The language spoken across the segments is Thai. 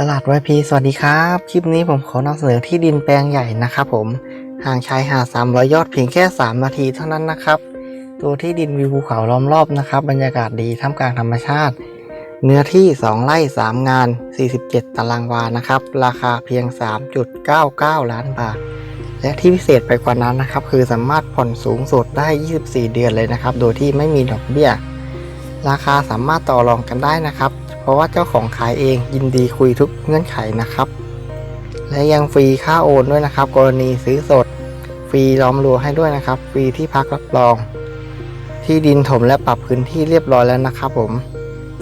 ตลาดวายพีสวัสดีครับ คลิปนี้ผมขอนำเสนอที่ดินแปลงใหญ่นะครับผมห่างชายหาด300 ยอดเพียงแค่ 3 นาทีเท่านั้นนะครับ ตัวที่ดินวิวภูเขาล้อมรอบนะครับ บรรยากาศดีท่ามกลางธรรมชาติ เนื้อที่ 2 ไร่ 3 งาน 47 ตารางวานะครับ ราคาเพียง 3.99 ล้านบาท และที่พิเศษไปกว่านั้นนะครับ คือสามารถผ่อนสูงสุดได้ 24 เดือนเลยนะครับ โดยที่ไม่มีดอกเบี้ย ราคาสามารถต่อรองกันได้นะครับ ราะว่าเจ้าของขายเองยินดีคุยทุกเงื่อนไขนะครับ และยังฟรีค่าโอนด้วยนะครับ กรณีซื้อสด ฟรีล้อมรั้วให้ด้วยนะครับ ฟรีที่พักรับรอง ที่ดินถมและปรับพื้นที่เรียบร้อยแล้วนะครับ ผม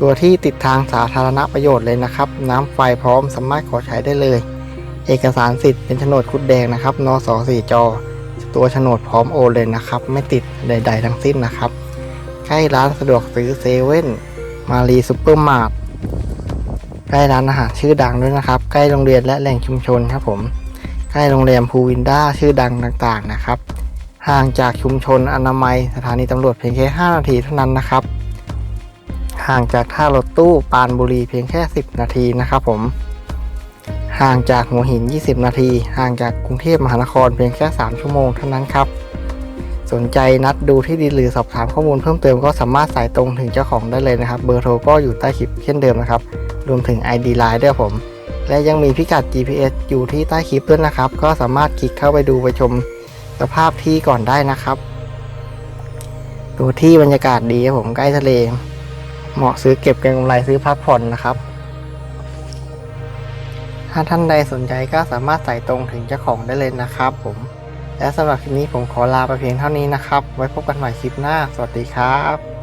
ตัวที่ติดทางสาธารณประโยชน์เลยนะครับ น้ำไฟพร้อมสามารถขอใช้ได้เลย เอกสารสิทธิ์เป็นโฉนดคุดแดงนะครับนสสี่จอตัวโฉนดพร้อมโอนเลยนะครับ ไม่ติดใด ๆ ทั้งสิ้นนะครับใกล้ร้านสะดวกซื้อเซเว่นมารีซูเปอร์มาร์ท ใกล้ร้านอาหารชื่อดังด้วยนะครับ ใกล้โรงเรียนและแหล่งชุมชนครับผม ใกล้โรงแรมพูวินด้าชื่อดังต่างๆนะครับ ห่างจากชุมชนอนามัยสถานีตำรวจเพียงแค่ 5 นาทีเท่านั้นนะครับ ห่างจากท่ารถตู้ปานบุรีเพียงแค่ 10 นาทีนะครับผม ห่างจากหัวหิน 20 นาที ห่างจากกรุงเทพมหานครเพียงแค่ 3 ชั่วโมงเท่านั้นครับ สนใจนัดดูที่ดินหรือสอบถามข้อมูลเพิ่มเติมก็สามารถสายตรงถึงเจ้าของได้เลยนะครับ เบอร์โทรก็อยู่ใต้คลิปเช่นเดิมนะครับ รวมถึง ID Line ด้วยผม และยังมีพิกัด GPS อยู่ที่ใต้คลิปด้วยนะครับ ก็สามารถคลิกเข้าไปดูไปชมสภาพที่ก่อนได้นะครับดูที่บรรยากาศดีครับผมใกล้ทะเล เหมาะซื้อเก็บเก็งกำไรซื้อพักผ่อนนะครับ ถ้าท่านใดสนใจก็สามารถใสายตรงถึงเจ้าของได้เลยนะครับผม และสำหรับคลิปนี้ผมขอลาไปเพียงเท่านี้นะครับ ไว้พบกันใหม่คลิปหน้า สวัสดีครับ